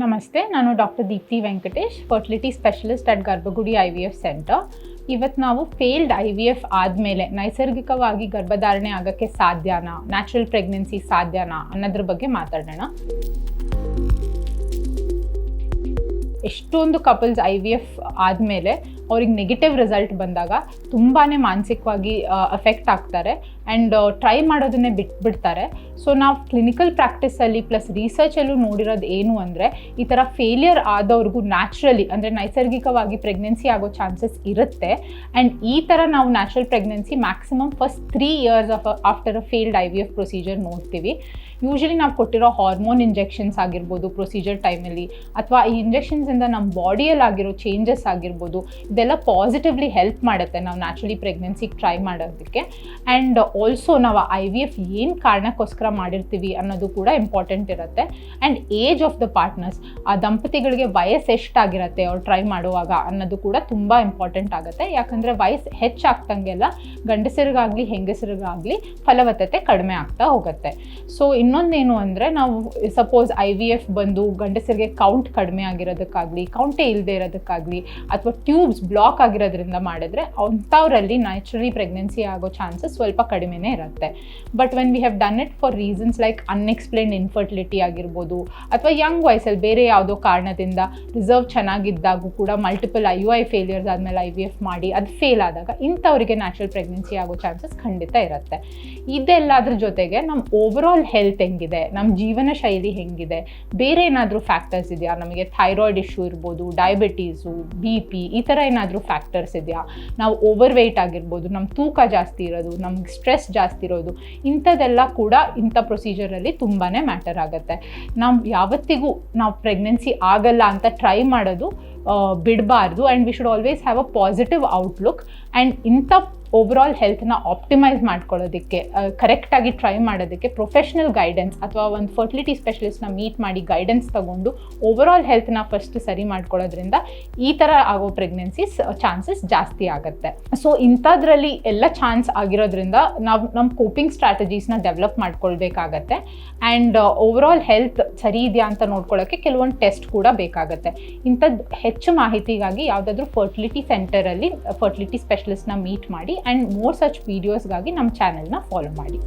ನಮಸ್ತೆ, ನಾನು doctor Deepti Venkatesh, fertility specialist at Garbhagudi I V F centre. ಇವತ್ತು ನಾವು ಫೇಲ್ಡ್ ಐ ವಿ ಎಫ್ ಆದಮೇಲೆ ನೈಸರ್ಗಿಕವಾಗಿ ಗರ್ಭಧಾರಣೆ ಆಗೋಕ್ಕೆ ಸಾಧ್ಯನಾ, ನ್ಯಾಚುರಲ್ ಪ್ರೆಗ್ನೆನ್ಸಿ ಸಾಧ್ಯನಾ ಅನ್ನೋದ್ರ ಬಗ್ಗೆ ಮಾತಾಡೋಣ. ಎಷ್ಟೊಂದು ಕಪಲ್ಸ್ ಐ ವಿ ಎಫ್ ಆದಮೇಲೆ ಅವ್ರಿಗೆ ನೆಗೆಟಿವ್ ರಿಸಲ್ಟ್ ಬಂದಾಗ ತುಂಬಾ ಮಾನಸಿಕವಾಗಿ ಅಫೆಕ್ಟ್ ಆಗ್ತಾರೆ. ಆ್ಯಂಡ್ ಟ್ರೈ ಮಾಡೋದನ್ನೇ ಬಿಟ್ಬಿಡ್ತಾರೆ ಸೊ ನಾವು ಕ್ಲಿನಿಕಲ್ ಪ್ರಾಕ್ಟೀಸಲ್ಲಿ ಪ್ಲಸ್ ರಿಸರ್ಚಲ್ಲೂ ನೋಡಿರೋದು ಏನು ಅಂದರೆ, ಈ ಥರ ಫೇಲಿಯರ್ ಆದವ್ರಿಗೂ ನ್ಯಾಚುರಲಿ ಅಂದರೆ ನೈಸರ್ಗಿಕವಾಗಿ ಪ್ರೆಗ್ನೆನ್ಸಿ ಆಗೋ ಚಾನ್ಸಸ್ ಇರುತ್ತೆ. ಆ್ಯಂಡ್ ಈ ಥರ ನಾವು natural pregnancy maximum first three years of after a failed I V F procedure ನೋಡ್ತೀವಿ. ಯೂಶಲಿ ನಾವು ಕೊಟ್ಟಿರೋ ಹಾರ್ಮೋನ್ ಇಂಜೆಕ್ಷನ್ಸ್ ಆಗಿರ್ಬೋದು ಪ್ರೊಸೀಜರ್ ಟೈಮಲ್ಲಿ ಅಥವಾ ಈ ಇಂಜೆಕ್ಷನ್ಸಿಂದ ನಮ್ಮ ಬಾಡಿಯಲ್ಲಿ ಆಗಿರೋ ಚೇಂಜಸ್ ಆಗಿರ್ಬೋದು, ಇದೆಲ್ಲ ಪಾಸಿಟಿವ್ಲಿ ಹೆಲ್ಪ್ ಮಾಡುತ್ತೆ ನಾವು ನ್ಯಾಚುರಲಿ ಪ್ರೆಗ್ನೆನ್ಸಿಗೆ ಟ್ರೈ ಮಾಡೋದಕ್ಕೆ. ಆ್ಯಂಡ್ ಆಲ್ಸೋ ನಾವು ಐ ವಿ ಎಫ್ ಏನು ಕಾರಣಕ್ಕೋಸ್ಕರ ಮಾಡಿರ್ತೀವಿ ಅನ್ನೋದು ಕೂಡ ಇಂಪಾರ್ಟೆಂಟ್ ಇರುತ್ತೆ. And age of the partners ಆ ದಂಪತಿಗಳಿಗೆ ವಯಸ್ಸು ಎಷ್ಟಾಗಿರುತ್ತೆ ಅವ್ರು ಟ್ರೈ ಮಾಡುವಾಗ ಅನ್ನೋದು ಕೂಡ ತುಂಬ ಇಂಪಾರ್ಟೆಂಟ್ ಆಗುತ್ತೆ. ಯಾಕಂದರೆ ವಯಸ್ಸು ಹೆಚ್ಚಾಗ್ತಂಗೆಲ್ಲ ಗಂಡಸರಿಗಾಗಲಿ, ಹೆಂಗಸರಿಗಾಗಲಿ ಫಲವತ್ತತೆ ಕಡಿಮೆ ಆಗ್ತಾ ಹೋಗುತ್ತೆ. ಸೊ ಇನ್ನೊಂದೇನು ಅಂದರೆ ನಾವು ಸಪೋಸ್ ಐ ವಿ ಎಫ್ ಬಂದು ಗಂಡಸರಿಗೆ ಕೌಂಟ್ ಕಡಿಮೆ ಆಗಿರೋದಕ್ಕಾಗಲಿ ಕೌಂಟೇ ಇಲ್ಲದೆ ಇರೋದಕ್ಕಾಗಲಿ, ಅಥವಾ ಟ್ಯೂಬ್ಸ್ ಬ್ಲಾಕ್ ಆಗಿರೋದ್ರಿಂದ ಮಾಡಿದ್ರೆ ಅಂಥವರಲ್ಲಿ ನ್ಯಾಚುರಲಿ ಪ್ರೆಗ್ನೆನ್ಸಿ ಆಗೋ ಚಾನ್ಸಸ್ ಸ್ವಲ್ಪ ಕಡಿಮೆನೇ ಇರುತ್ತೆ. But when we have done it for reasons like unexplained infertility ಆಗಿರ್ಬೋದು ಅಥವಾ ಯಂಗ್ ವಯಸ್ಸಲ್ಲಿ ಬೇರೆ ಯಾವುದೋ ಕಾರಣದಿಂದ ರಿಸರ್ವ್ ಚೆನ್ನಾಗಿದ್ದಾಗೂ ಕೂಡ multiple I U I failures ಆದಮೇಲೆ ಐ ವಿ ಎಫ್ ಮಾಡಿ ಅದು ಫೇಲ್ ಆದಾಗ ಇಂಥವರಿಗೆ ನ್ಯಾಚುರಲ್ ಪ್ರೆಗ್ನೆನ್ಸಿ ಆಗೋ ಚಾನ್ಸಸ್ ಖಂಡಿತ ಇರುತ್ತೆ. ಇದೆಲ್ಲದ್ರ ಜೊತೆಗೆ ನಮ್ಮ ಓವರಾಲ್ ಹೆಲ್ತ್ ಹೆಂಗಿದೆ ನಮ್ಮ ಜೀವನ ಶೈಲಿ ಹೆಂಗಿದೆ, ಬೇರೆ ಏನಾದರೂ ಫ್ಯಾಕ್ಟರ್ಸ್ ಇದೆಯಾ? ನಮಗೆ ಥೈರಾಯ್ಡ್ ಇಶ್ಯೂ ಇರ್ಬೋದು ಡಯಾಬಿಟೀಸು ಬಿ ಪಿ ಈ ಥರ ಏನಾದರೂ ಫ್ಯಾಕ್ಟರ್ಸ್ ಇದೆಯಾ? ನಾವು ಓವರ್ ವೆಯ್ಟ್ ಆಗಿರ್ಬೋದು ನಮ್ಮ ತೂಕ ಜಾಸ್ತಿ ಇರೋದು ನಮ್ಗೆ ಸ್ಟ್ರೆಸ್ ಜಾಸ್ತಿ ಇರೋದು. ಇಂಥದ್ದೆಲ್ಲ ಕೂಡ ಇಂಥ ಪ್ರೊಸೀಜರಲ್ಲಿ ತುಂಬಾ ಮ್ಯಾಟರ್ ಆಗುತ್ತೆ. ನಾವು ಯಾವತ್ತಿಗೂ ನಾವು ಪ್ರೆಗ್ನೆನ್ಸಿ ಆಗಲ್ಲ ಅಂತ ಟ್ರೈ ಮಾಡೋದು ಬಿಡಬಾರ್ದು. And we should always have a positive outlook and ಇಂಥ ಓವರಾಲ್ ಹೆಲ್ತ್ನ ಆಪ್ಟಿಮೈಸ್ ಮಾಡ್ಕೊಳ್ಳೋದಕ್ಕೆ ಕರೆಕ್ಟಾಗಿ ಟ್ರೈ ಮಾಡೋದಕ್ಕೆ ಪ್ರೊಫೆಷ್ನಲ್ ಗೈಡೆನ್ಸ್ ಅಥವಾ ಒಂದು ಫರ್ಟಿಲಿಟಿ ಸ್ಪೆಷಲಿಸ್ಟ್ನ ಮೀಟ್ ಮಾಡಿ ಗೈಡೆನ್ಸ್ ತಗೊಂಡು ಓವರಾಲ್ ಹೆಲ್ತ್ನ ಫಸ್ಟ್ ಸರಿ ಮಾಡ್ಕೊಳ್ಳೋದ್ರಿಂದ ಈ ಥರ ಆಗೋ ಪ್ರೆಗ್ನೆನ್ಸೀಸ್ ಚಾನ್ಸಸ್ ಜಾಸ್ತಿ ಆಗುತ್ತೆ. ಸೊ ಇಂಥದ್ರಲ್ಲಿ ಎಲ್ಲ ಚಾನ್ಸ್ ಆಗಿರೋದ್ರಿಂದ ನಾವು ನಮ್ಮ ಕೋಪಿಂಗ್ ಸ್ಟ್ರಾಟಜೀಸ್ನ ಡೆವಲಪ್ ಮಾಡ್ಕೊಳ್ಬೇಕಾಗತ್ತೆ. ಆ್ಯಂಡ್ ಓವರಾಲ್ ಹೆಲ್ತ್ ಸರಿ ಇದೆಯಾ ಅಂತ ನೋಡ್ಕೊಳ್ಳೋಕ್ಕೆ ಕೆಲವೊಂದು ಟೆಸ್ಟ್ ಕೂಡ ಬೇಕಾಗುತ್ತೆ. ಇಂಥದ್ದು ಹೆಚ್ಚು ಮಾಹಿತಿಗಾಗಿ ಯಾವುದಾದ್ರೂ ಫರ್ಟಿಲಿಟಿ ಸೆಂಟರಲ್ಲಿ ಫರ್ಟಿಲಿಟಿ ಸ್ಪೆಷಲಿಸ್ಟ್ನ ಮೀಟ್ ಮಾಡಿ ಆ್ಯಂಡ್ ಮೋರ್ ಸಚ್ ವೀಡಿಯೋಸ್ಗಾಗಿ ನಮ್ಮ ಚಾನೆಲ್ನ ಫಾಲೋ ಮಾಡಿ.